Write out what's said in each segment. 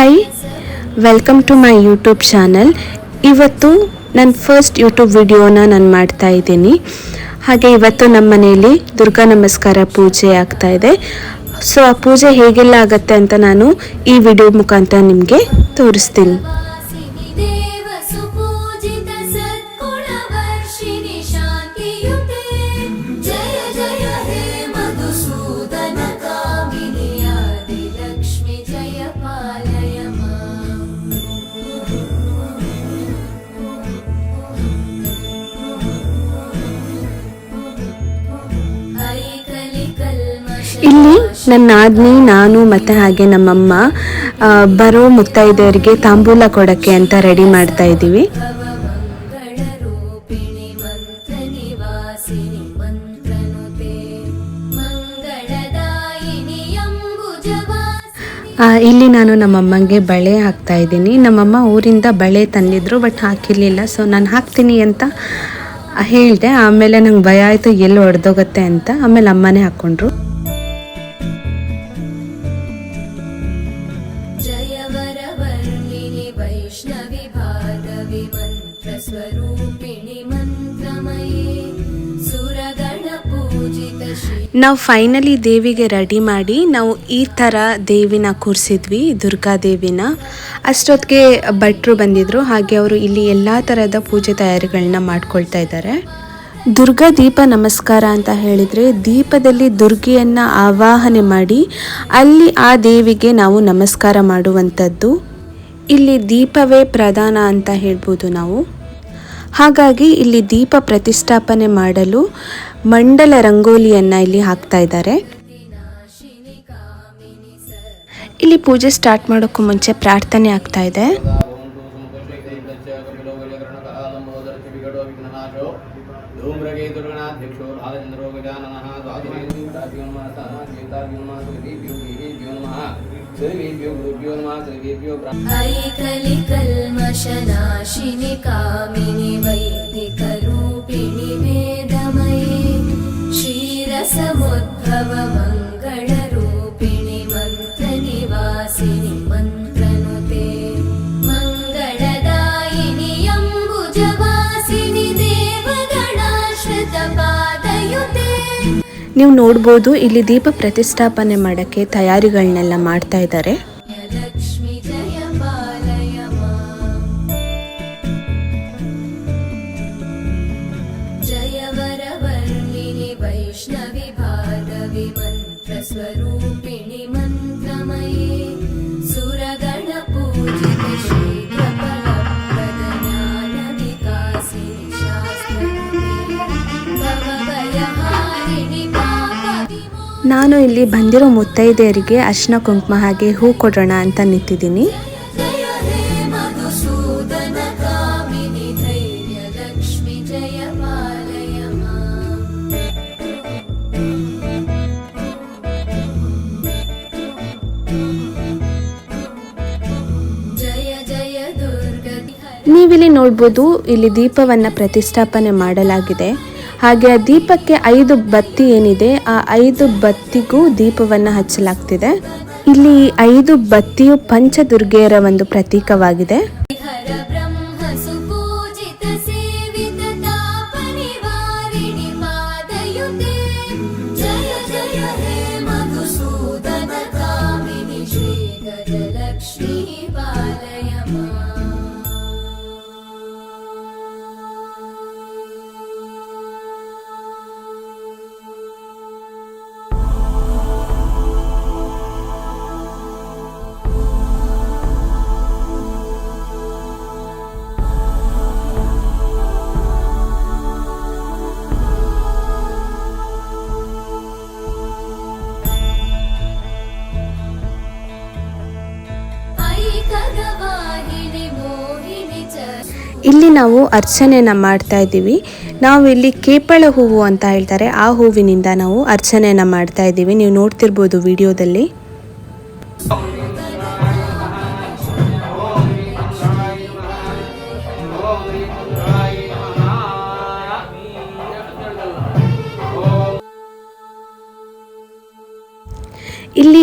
Hi welcome to my YouTube channel ಇವತ್ತು ನನ್ನ first YouTube ವಿಡಿಯೋನ ನಾನು ಮಾಡ್ತಾ ಇದ್ದೀನಿ. ಹಾಗೆ ಇವತ್ತು ನಮ್ಮ ಮನೆಯಲ್ಲಿ ದುರ್ಗಾ ನಮಸ್ಕಾರ ಪೂಜೆ ಆಗ್ತಾ ಇದೆ. ಸೊ ಆ ಪೂಜೆ ಹೇಗೆಲ್ಲ ಆಗತ್ತೆ ಅಂತ ನಾನು ಈ ವಿಡಿಯೋ ಮುಖಾಂತರ ನಿಮಗೆ ತೋರಿಸ್ತೀನಿ. ನನ್ನ ನಾದಿನಿ ನಾನು ಮತ್ತೆ ಹಾಗೆ ನಮ್ಮಮ್ಮ ಬರೋ ಮುತ್ತೈದೆಯವರಿಗೆ ತಾಂಬೂಲ ಕೊಡೋಕ್ಕೆ ಅಂತ ರೆಡಿ ಮಾಡ್ತಾ ಇದ್ದೀವಿ. ಇಲ್ಲಿ ನಾನು ನಮ್ಮಮ್ಮಂಗೆ ಬಳೆ ಹಾಕ್ತಾ ಇದ್ದೀನಿ. ನಮ್ಮಮ್ಮ ಊರಿಂದ ಬಳೆ ತಂದಿದ್ರು ಬಟ್ ಹಾಕಿರಲಿಲ್ಲ. ಸೊ ನಾನು ಹಾಕ್ತೀನಿ ಅಂತ ಹೇಳಿದೆ. ಆಮೇಲೆ ನಂಗೆ ಭಯ ಆಯಿತು, ಎಲ್ಲಿ ಹೊಡೆದೋಗತ್ತೆ ಅಂತ. ಆಮೇಲೆ ಅಮ್ಮನೇ ಹಾಕ್ಕೊಂಡ್ರು ನಾವು ಫೈನಲಿ ದೇವಿಗೆ ರೆಡಿ ಮಾಡಿ ನಾವು ಈ ಥರ ದೇವಿನ ಕೂರಿಸಿದ್ವಿ, ದುರ್ಗಾ ದೇವಿನ. ಅಷ್ಟೊತ್ತಿಗೆ ಭಟ್ರು ಬಂದಿದ್ರು, ಹಾಗೆ ಅವರು ಇಲ್ಲಿ ಎಲ್ಲ ಥರದ ಪೂಜೆ ತಯಾರಿಗಳನ್ನ ಮಾಡ್ಕೊಳ್ತಾ ಇದ್ದಾರೆ. ದುರ್ಗಾ ದೀಪ ನಮಸ್ಕಾರ ಅಂತ ಹೇಳಿದರೆ ದೀಪದಲ್ಲಿ ದುರ್ಗೆಯನ್ನು ಆವಾಹನೆ ಮಾಡಿ ಅಲ್ಲಿ ಆ ದೇವಿಗೆ ನಾವು ನಮಸ್ಕಾರ ಮಾಡುವಂಥದ್ದು. ಇಲ್ಲಿ ದೀಪವೇ ಪ್ರಧಾನ ಅಂತ ಹೇಳ್ಬೋದು ನಾವು. ಹಾಗಾಗಿ ಇಲ್ಲಿ ದೀಪ ಪ್ರತಿಷ್ಠಾಪನೆ ಮಾಡಲು ಮಂಡಲ ರಂಗೋಲಿಯನ್ನ ಇಲ್ಲಿ ಹಾಕ್ತಾ ಇದ್ದಾರೆ. ಇಲ್ಲಿ ಪೂಜೆ ಸ್ಟಾರ್ಟ್ ಮಾಡೋಕ್ಕೂ ಮುಂಚೆ ಪ್ರಾರ್ಥನೆ ಆಗ್ತಾ ಇದೆ. हलिकलिकल्मषनाशिनि कामिनि वैदिकरूपिणि वेदमये। क्षीरसमुद्भवमङ्ग ನೀವು ನೋಡ್ಬೋದು ಇಲ್ಲಿ ದೀಪ ಪ್ರತಿಷ್ಠಾಪನೆ ಮಾಡೋಕ್ಕೆ ತಯಾರಿಗಳನ್ನೆಲ್ಲ ಮಾಡ್ತಾ ಇದ್ದಾರೆ. ನಾನು ಇಲ್ಲಿ ಬಂದಿರೋ ಮುತ್ತೈದೆಯರಿಗೆ ಅರ್ಶಿನ ಕುಂಕುಮ ಹಾಗೆ ಹೂ ಕೊಡೋಣ ಅಂತ ನಿಂತಿದ್ದೀನಿ. ನೀವಿಲ್ಲಿ ನೋಡ್ಬೋದು, ಇಲ್ಲಿ ದೀಪವನ್ನು ಪ್ರತಿಷ್ಠಾಪನೆ ಮಾಡಲಾಗಿದೆ. ಹಾಗೆ ಆ ದೀಪಕ್ಕೆ ಐದು ಬತ್ತಿ ಏನಿದೆ, ಆ ಐದು ಬತ್ತಿಗೂ ದೀಪವನ್ನ ಹಚ್ಚಲಾಗ್ತಿದೆ. ಇಲ್ಲಿ ಐದು ಬತ್ತಿಯು ಪಂಚದುರ್ಗೆಯರ ಒಂದು ಪ್ರತೀಕವಾಗಿದೆ. ಇಲ್ಲಿ ನಾವು ಅರ್ಚನೆನ ಮಾಡ್ತಾ ಇದ್ದೀವಿ. ನಾವು ಇಲ್ಲಿ ಕೇಪಳ ಹೂವು ಅಂತ ಹೇಳ್ತಾರೆ. ಆ ಹೂವಿನಿಂದ ನಾವು ಅರ್ಚನೆಯನ್ನ ಮಾಡ್ತಾ ಇದ್ದೀವಿ. ನೀವು ನೋಡ್ತಿರ್ಬೋದು ವಿಡಿಯೋದಲ್ಲಿ.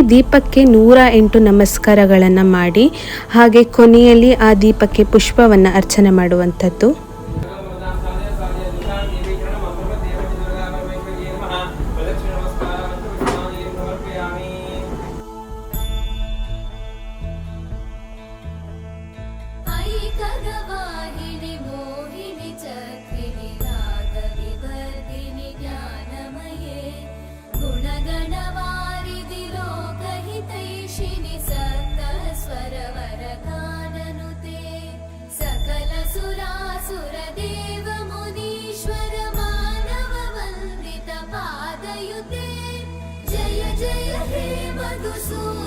ದೀಪಕ್ಕೆ ನೂರ ಎಂಟು ನಮಸ್ಕಾರಗಳನ್ನು ಮಾಡಿ ಹಾಗೆ ಕೊನೆಯಲ್ಲಿ ಆ ದೀಪಕ್ಕೆ ಪುಷ್ಪವನ್ನು ಅರ್ಚನೆ ಮಾಡುವಂಥದ್ದು. Jesús.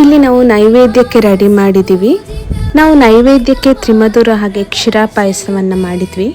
ಇಲ್ಲಿ ನಾವು ನೈವೇದ್ಯಕ್ಕೆ ರೆಡಿ ಮಾಡಿದ್ದೀವಿ ನಾವು ನೈವೇದ್ಯಕ್ಕೆ ತ್ರಿಮಧುರ ಹಾಗೆ ಕ್ಷೀರ ಪಾಯಸವನ್ನು ಮಾಡಿದ್ವಿ.